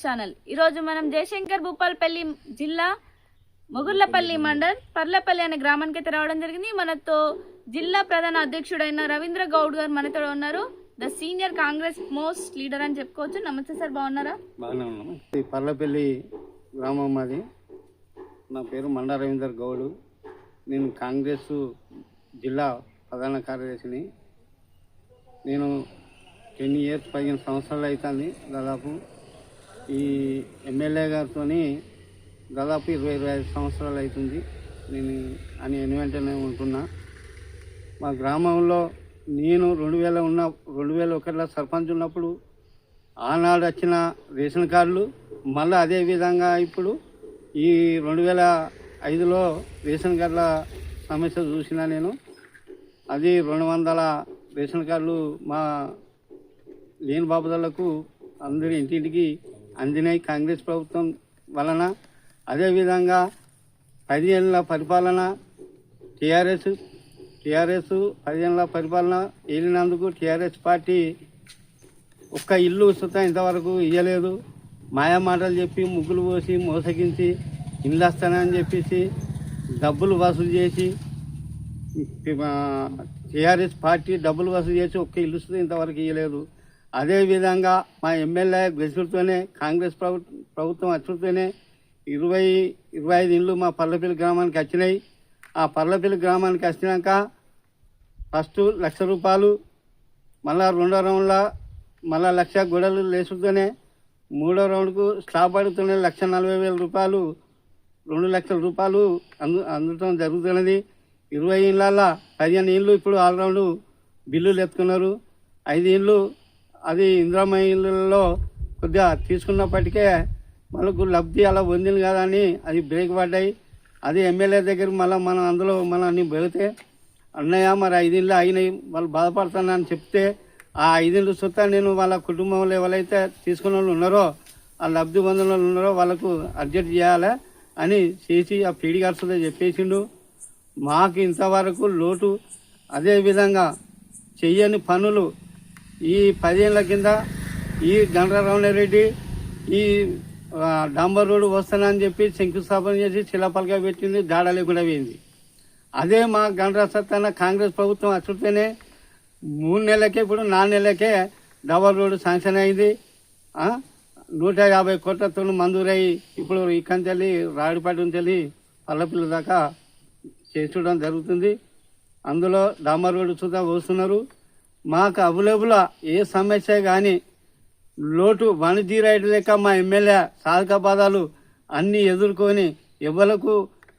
News channel. ఈరోజు మనం జయశంకర్ భూపాల్పల్లి జిల్లా మొగుర్లపల్లి మండల్ పర్లపల్లి అనే గ్రామానికి అయితే రావడం జరిగింది. మనతో జిల్లా ప్రధాన అధ్యక్షుడైన రవీంద్ర గౌడ్ గారు మనతో ఉన్నారు. The senior Congress most leader అని చెప్పుకోవచ్చు. నమస్తే సార్ బాగున్నారా? బాగానే ఉన్నాము ఈ పర్లపల్లి గ్రామం మాది. నా పేరు మండ రవీందర్ గౌడ్. నేను కాంగ్రెస్ జిల్లా ప్రధాన కార్యదర్శిని. నేను టెన్ ఇయర్స్ పదిహేను సంవత్సరాలు అవుతుంది దాదాపు. ఈ ఎమ్మెల్యే గారితో దాదాపు ఇరవై ఇరవై ఐదు సంవత్సరాలు అవుతుంది. నేను అని వెంటనే ఉంటున్నా. మా గ్రామంలో నేను రెండు వేల ఉన్న రెండు వేల ఒకటిలో సర్పంచ్ ఉన్నప్పుడు ఆనాడు వచ్చిన రేషన్ కార్డులు మళ్ళీ అదే విధంగా ఇప్పుడు ఈ రెండు వేల ఐదులో రేషన్ కార్డుల సమస్య చూసిన నేను అది రెండు వందల రేషన్ కార్డులు మా లేని బాబుదలకు అందరి ఇంటింటికి అందినాయి కాంగ్రెస్ ప్రభుత్వం వలన. అదేవిధంగా పదిహేనుల పరిపాలన టీఆర్ఎస్ టీఆర్ఎస్ పదిహేనుల పరిపాలన వెళ్ళినందుకు టీఆర్ఎస్ పార్టీ ఒక్క ఇల్లు సుతం ఇంతవరకు ఇయ్యలేదు. మాయా మాటలు చెప్పి ముగ్గులు పోసి మోసగించి ఇల్లు వస్తానని చెప్పేసి డబ్బులు వసూలు చేసి టీఆర్ఎస్ పార్టీ డబ్బులు వసూలు చేసి ఒక్క ఇల్లు సుతం ఇంతవరకు ఇయ్యలేదు. అదేవిధంగా మా ఎమ్మెల్యే గెలుచుతోనే కాంగ్రెస్ ప్రభుత్వం వచ్చుతూనే ఇరవై ఇరవై ఐదు ఇళ్ళు మా పర్లపల్లి గ్రామానికి వచ్చినాయి ఆ పర్లపల్లి గ్రామానికి వచ్చినాక ఫస్ట్ లక్ష రూపాయలు మళ్ళా రెండో రౌండ్లో మళ్ళా లక్ష గొడవలు లేచుతూనే మూడో రౌండ్కు స్లాబ్ పడుతూనే లక్ష నలభై వేల రూపాయలు రెండు లక్షల రూపాయలు అందు అందటం జరుగుతున్నది. ఇరవై ఇళ్ళల్లో పదిహేను ఇళ్ళు ఇప్పుడు ఆల్రౌండ్ బిల్లులు ఎత్తుకున్నారు. ఐదు ఇళ్ళు అది ఇంద్రమహిళల్లో కొద్దిగా తీసుకున్నప్పటికే మనకు లబ్ధి అలా పొందింది కదా అని అది బ్రేక్ పడ్డాయి. అది ఎమ్మెల్యే దగ్గర మళ్ళీ మనం అందులో మనల్ని అన్ని పోతే అన్నయ్య మరి ఐదిళ్ళు అయినాయి వాళ్ళు బాధపడుతున్నారని చెప్తే ఆ ఐదిళ్ళు సొత్తా నేను వాళ్ళ కుటుంబంలో ఎవరైతే తీసుకున్న వాళ్ళు ఉన్నారో ఆ లబ్ధి పొందిన వాళ్ళు ఉన్నారో వాళ్ళకు అడ్జస్ట్ చేయాలి అని చేసి ఆ పీడి గారు చెప్పేసిండు. మాకు ఇంతవరకు లోటు అదేవిధంగా చెయ్యని పనులు ఈ పదేళ్ళ కింద ఈ గండ్రరామరెడ్డి ఈ డాంబర్ రోడ్డు వస్తానని చెప్పి శంకుస్థాపన చేసి శిలాపలక పెట్టింది దాడ లేకుండా పోయింది అదే మా గండ్ర సత్తాన కాంగ్రెస్ ప్రభుత్వం అచ్చుతేనే మూడు నెలలకే ఇప్పుడు నాలుగు నెలలకే డబల్ రోడ్డు శాంక్షన్ అయింది. నూట యాభై కోట్లతో మంజూరయ్యి ఇప్పుడు ఇక్కడి నుంచి రాడిపాటి నుంచి పల్లపిల్ల దాకా చేర్చడం జరుగుతుంది. అందులో డాంబర్ రోడ్డు చూద్దాం వస్తున్నారు. మాకు అవైలబుల్ ఏ సమస్య కానీ లోటు వనజీరైడ్ లెక్క మా ఎమ్మెల్యే సాధక పదాలు అన్నీ ఎదుర్కొని ఎవలకు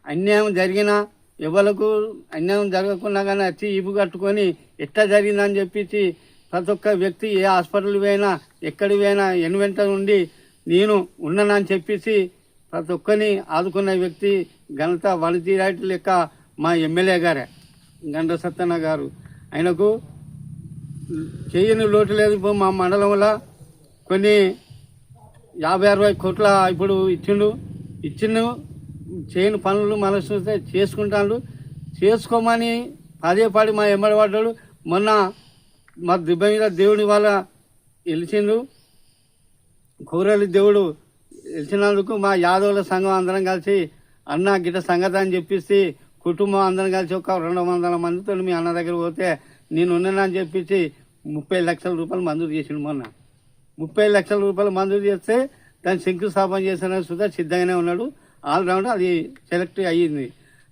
అన్యాయం జరిగినా ఎవలకు అన్యాయం జరగకుండా కానీ వచ్చి ఇపు కట్టుకొని ఎట్లా జరిగిందని చెప్పేసి ప్రతి ఒక్క వ్యక్తి ఏ హాస్పిటల్ పోయినా ఎక్కడి పోయినా వెంట ఉండి నేను ఉన్నానని చెప్పేసి ప్రతి ఒక్కరిని ఆదుకున్న వ్యక్తి ఘనత వనజీరైడ్ లెక్క మా ఎమ్మెల్యే గారే. గండ సత్యన్న గారు. ఆయనకు చేయని లోటు లేదు. ఇప్పుడు మా మండలంలో కొన్ని యాభై అరవై కోట్ల ఇప్పుడు ఇచ్చిండు. ఇచ్చిండు. చేయని పనులు మనసు చూస్తే చేసుకుంటాడు. చేసుకోమని పదే పాడి మా ఎమ్మడి పడ్డాడు. మొన్న మా దిబ్బ మీద దేవుని వాళ్ళ గెలిచిండు కూరలి దేవుడు గెలిచినందుకు మా యాదవుల సంఘం అందరం కలిసి అన్న గిట సంగతి అని చెప్పేసి కుటుంబం అందరం కలిసి ఒక రెండు వందల మందితో మీ అన్న దగ్గర పోతే నేను ఉన్నానని చెప్పేసి ముప్పై లక్షల రూపాయలు మంజూరు చేసిండు మొన్న. ముప్పై లక్షల రూపాయలు మంజూరు చేస్తే దాన్ని శంకుస్థాపన చేసిన సుధా సిద్ధంగానే ఉన్నాడు. ఆల్రౌండ్ అది సెలెక్ట్ అయ్యింది.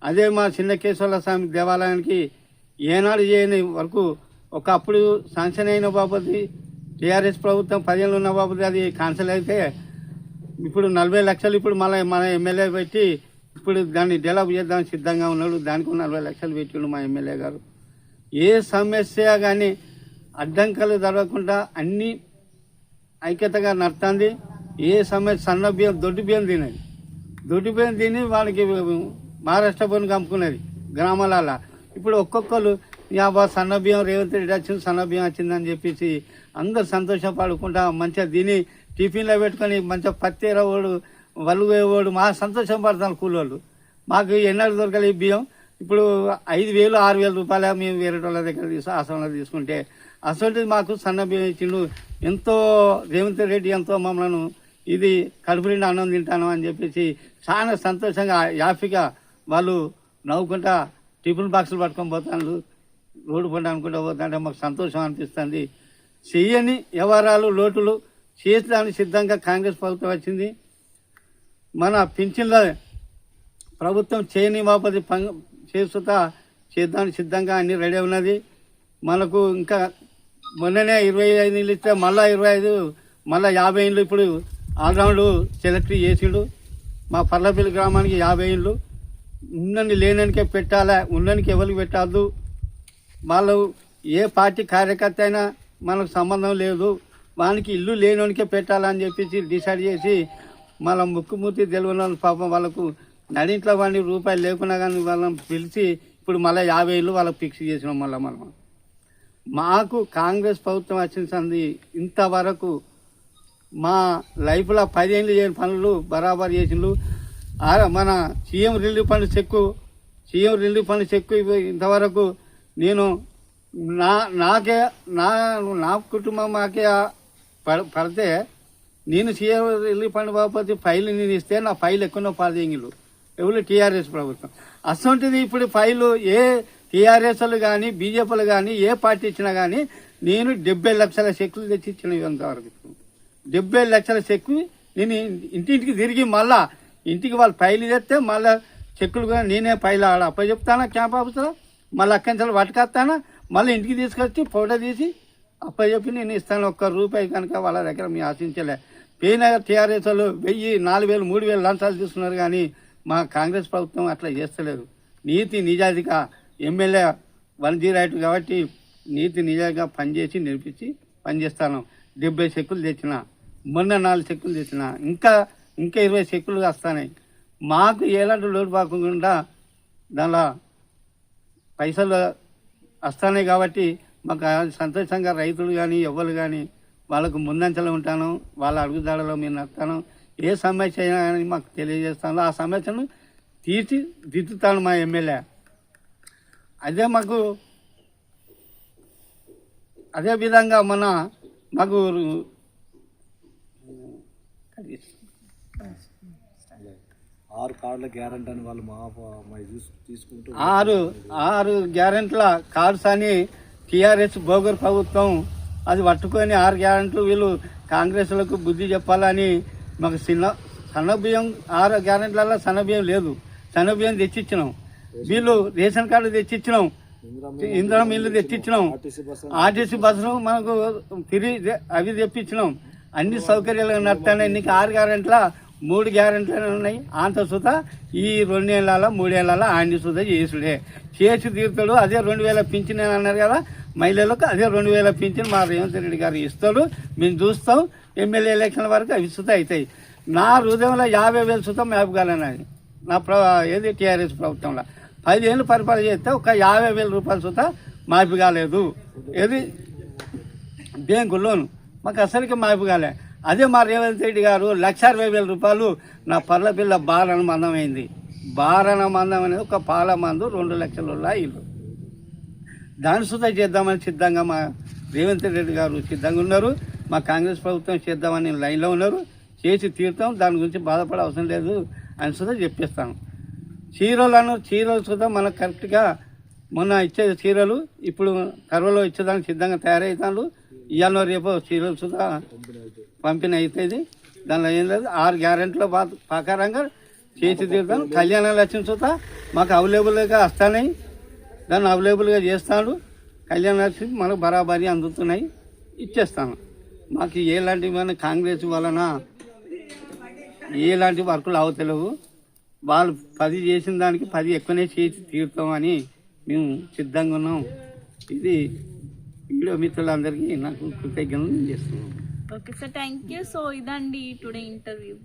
అదే మా చిన్న కేశవల స్వామి దేవాలయానికి ఏనాడు చేయని వరకు ఒకప్పుడు శాంక్షన్ అయిన బాబుది టీఆర్ఎస్ ప్రభుత్వం పదిహేను ఉన్న బాబుది అది క్యాన్సిల్ అయితే ఇప్పుడు నలభై లక్షలు ఇప్పుడు మళ్ళీ మన ఎమ్మెల్యే పెట్టి ఇప్పుడు దాన్ని డెవలప్ చేద్దాం సిద్ధంగా ఉన్నాడు. దానికి నలభై లక్షలు పెట్టిండు మా ఎమ్మెల్యే గారు. ఏ సమస్య కానీ అడ్డంకలు జరగకుండా అన్ని ఐక్యతగా నడుతుంది ఏ సమస్య సన్న బియ్యం దొడ్డు బియ్యం తినేది. దొడ్డు బియ్యం తిని వాళ్ళకి మహారాష్ట్ర పోయి కమ్ముకునేది గ్రామాలలో. ఇప్పుడు ఒక్కొక్కరు యాభై సన్న బియ్యం రేవంత్ రెడ్డి వచ్చింది సన్న బియ్యం వచ్చిందని చెప్పేసి అందరు సంతోషపడుకుంటా మంచిగా తిని టిఫిన్లో పెట్టుకొని మంచిగా పత్తేరవాడు వలువేవాడు మా సంతోషం పడతాను కూలోళ్ళు. మాకు ఎన్నడూ దొరకలే ఈ బియ్యం? ఇప్పుడు ఐదు వేలు ఆరు వేల రూపాయల మేము వేరే వాళ్ళ దగ్గర తీసు ఆశ్రమంలో తీసుకుంటే అసలు మాకు సన్న బియ్యం ఇచ్చిండు. ఎంతో రేవంత్ రెడ్డి ఎంతో మమ్మల్ని ఇది కడుపు నిండా అన్నం తింటాను అని చెప్పేసి చాలా సంతోషంగా యాఫీగా వాళ్ళు నవ్వుకుంటా టిఫిన్ బాక్సులు పట్టుకొని పోతాను రోడ్డు పంట అనుకుంటా పోతుంటే మాకు సంతోషం అనిపిస్తుంది. చెయ్యని వ్యవహారాలు లోటులు చేసడానికి సిద్ధంగా కాంగ్రెస్ ప్రభుత్వం వచ్చింది. మన పింఛన్ల ప్రభుత్వం చేయని బాపతి పంగ చేస్తుతా చేద్దానికి సిద్ధంగా అన్ని రెడీ ఉన్నది. మనకు ఇంకా మొన్ననే ఇరవై ఐదు ఇళ్ళు ఇస్తే మళ్ళా ఇరవై ఐదు మళ్ళా యాభై ఇళ్ళు ఇప్పుడు ఆల్రౌండ్ సెలెక్ట్ చేసిండు. మా పర్లపల్లి గ్రామానికి యాభై ఏళ్ళు ఉన్నని లేననికే పెట్టాలా ఉన్ననికి ఎవరికి పెట్టద్దు వాళ్ళు ఏ పార్టీ కార్యకర్త అయినా మనకు సంబంధం లేదు. వానికి ఇల్లు లేనోనికే పెట్టాలని చెప్పేసి డిసైడ్ చేసి మళ్ళీ ముక్కుమూర్తి తెలియని పాపం వాళ్ళకు నడింట్లో వాడిని రూపాయలు లేకున్నా కానీ వాళ్ళని పిలిచి ఇప్పుడు మళ్ళీ యాభై ఇల్లు వాళ్ళకి ఫిక్స్ చేసినాం మళ్ళీ మనం. మాకు కాంగ్రెస్ ప్రభుత్వం వచ్చిన సంది ఇంతవరకు మా లైఫ్లో పదేళ్ళు చేయని పనులు బరాబర్ చేసిండ్రు ఆ మన CM relief fund cheque CM relief fund cheque ఇంతవరకు నేను నా నాకే నా నా కుటుంబం మాకే పడ పడితే నేను సీఎం రిలీఫ్ ఫండ్ బాపతి ఫైల్ నేను ఇస్తే నా ఫైల్ ఎక్కువ పదేంగిలు ఎవరు టీఆర్ఎస్ ప్రభుత్వం. అసొంటిది ఇప్పుడు ఫైలు ఏ టీఆర్ఎస్లు కానీ బీజేపీలు కానీ ఏ పార్టీ ఇచ్చినా కానీ నేను డెబ్బై లక్షల చెక్కులు తెచ్చి ఇచ్చిన ఇంతవరకు. డెబ్బై లక్షల చెక్కు నేను ఇంటింటికి తిరిగి మళ్ళా ఇంటికి వాళ్ళు ఫైల్ తెస్తే మళ్ళా చెక్కులు కూడా నేనే ఫైల్ ఆడ అప్ప చెప్తానా క్యాంప్ ఆఫీసర్ మళ్ళీ అక్కడి పట్టుకొస్తానా? మళ్ళీ ఇంటికి తీసుకొచ్చి ఫోటో తీసి అప్ప చెప్పి నేను ఇస్తాను. ఒక్క రూపాయి కనుక వాళ్ళ దగ్గర మీ ఆశించలే. పేనగర్ టీఆర్ఎస్ వాళ్ళు వెయ్యి నాలుగు వేలు మూడు వేలు లంచాలు తీసుకున్నారు కానీ మా కాంగ్రెస్ ప్రభుత్వం అట్లా చేస్తలేదు. నీతి నిజాదిగా ఎమ్మెల్యే వన్ జీరో ఎయిట్ కాబట్టి నీతి నిజంగా పనిచేసి నేర్పించి పనిచేస్తాను. డెబ్బై చెక్కులు తెచ్చిన మొన్న నాలుగు చెక్కులు తెచ్చిన ఇంకా ఇంకా ఇరవై చెక్కులు వస్తాయి మాకు ఎలాంటి లోటు పాకుండా దానిలో పైసలు వస్తాయి కాబట్టి మాకు సంతోషంగా రైతులు కానీ ఎవ్వరు కానీ వాళ్ళకు ముందంచలో ఉంటాను వాళ్ళ అడుగుదాడలో మేము వస్తాను ఏ సమస్య అయినా కానీ మాకు తెలియజేస్తాను. ఆ సమస్యను తీర్చి దిద్దుతాను మా ఎమ్మెల్యే. అదే మాకు అదే విధంగా మన మాకు ఆరు కార్డుల గ్యారంటీ అని వాళ్ళు మా తీసుకుంటూ ఆరు ఆరు గ్యారెంట్ల కార్డ్స్ అని టీఆర్ఎస్ బోగర్ ప్రభుత్వం అది పట్టుకొని ఆరు గ్యారెంట్లు వీళ్ళు కాంగ్రెస్లకు బుద్ధి చెప్పాలని మాకు చిన్న సన్న బియ్యం ఆరు గ్యారెంట్లలో సన్న బియ్యం లేదు. సన్న బియ్యం తెచ్చిచ్చినాం. వీళ్ళు రేషన్ కార్డు తెచ్చిచ్చినాం. ఇంద్రం ఇల్లు తెచ్చిచ్చినాం. ఆర్టీసీ బస్సు ఆర్టీసీ బస్సులు మనకు ఫ్రీ తె- అవి తెప్పించినాం అన్ని సౌకర్యాలు నడుతున్నాయి. నీకు ఆరు గ్యారెంట్ల మూడు గ్యారెంట్లు ఉన్నాయి. అంత సుత ఈ రెండేళ్ళ మూడేళ్ళ ఆండి సుత చేసుడే. చేసి తీరుతాడు. అదే రెండు వేల పింఛన్ అని అన్నారు కదా మహిళలకు అదే రెండు వేల పింఛన్ మా రేవంత్ రెడ్డి గారు ఇస్తాడు. మేము చూస్తాం. ఎమ్మెల్యే ఎలక్షన్ వరకు అవి సుత అవుతాయి. నా హృదయంలో యాభై వేలు సుతం మేపగలనని నా ప్ర ఏది టీఆర్ఎస్ ప్రభుత్వంలో. పదిహేను పరిపాలన చేస్తే ఒక యాభై వేల రూపాయలు సుత మాఫీ కాలేదు. ఏది? Bank loan. మాకు అసలుకి మాఫీ కాలే. అదే మా రేవంత్ రెడ్డి గారు లక్ష అరవై వేల రూపాయలు నా పర్ల పిల్ల బారణ మందం అయింది. బారణ మందం అనేది ఒక పాల మందు రెండు లక్షల ఇల్లు. దాని సుధా చేద్దామని సిద్ధంగా మా రేవంత్ రెడ్డి గారు సిద్ధంగా ఉన్నారు. మా కాంగ్రెస్ ప్రభుత్వం చేద్దామని లైన్లో ఉన్నారు. చేసి తీరుతాం. దాని గురించి బాధపడే అవసరం లేదు. అని సుధా చెప్పిస్తాను. చీరలను చీరలు సుధా మనకు కరెక్ట్గా మొన్న ఇచ్చే చీరలు. ఇప్పుడు కరువులో ఇచ్చేదానికి సిద్ధంగా తయారవుతాను ఇవాళ రేపు చీరలు సుధా పంపిణీ అవుతుంది దానిలో ఏం లేదు. ఆరు గ్యారెంటీల ప్రకారంగా చేసి తీరుతాను కళ్యాణ లక్ష్మి చూతా మాకు అవైలబుల్గా వస్తున్నాయి దాన్ని అవైలబుల్గా చేస్తాడు కళ్యాణ లక్ష్మి మనకు బరాబరి అందుతున్నాయి. ఇచ్చేస్తాను. మాకు ఎలాంటి మన కాంగ్రెస్ వలన ఎలాంటి వర్కులు అవతలేవు. వాళ్ళు పది చేసిన దానికి పది ఎక్కువనే చేసి తీరుతామని మేము సిద్ధంగా ఉన్నాం. ఇది వీడియో మిత్రులందరికీ నాకు కృతజ్ఞతలు చేస్తున్నాం okay sir thank you. So ఇదండి టుడే ఇంటర్వ్యూ.